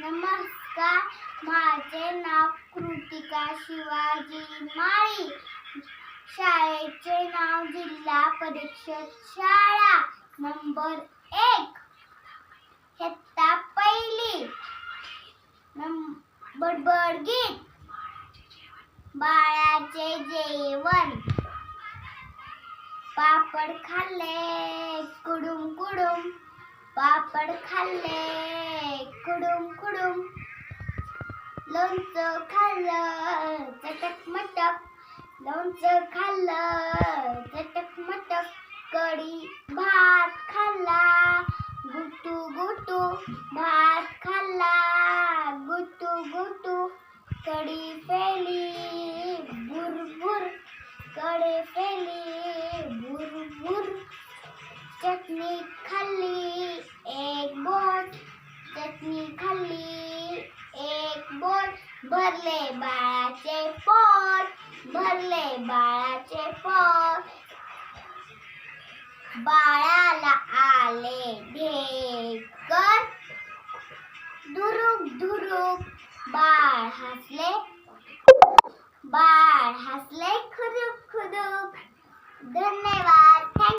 नमस्कार माझे नाव कृतिका शिवाजी माळी. शाळेचे नाव जिल्हा परिषद शाळा नंबर एक. हेत्ता पहिली. बडबड गीत. बाळाचे जेवण. पापड खाल्ले कुडुम कुडुम. पापड खाल्ले कुडुम कुडुम लोणचं खाल्लं चटक मटक. लोणचं खाल्लं चटक मटक. कढी भात खाल्ला गुटू गुटू. भात खाल्ला गुटू गुटू. कढी पेली बुरबुर कढी पेली बुरबुर चटणी खाल्ली भरले बाळाचे पोट भरले बाळाचे पोट. बाळाला आले ढेकर दुरुक दुरुक बाळ हसले. बाळ हसले खुदुक खुदुक धन्यवाद.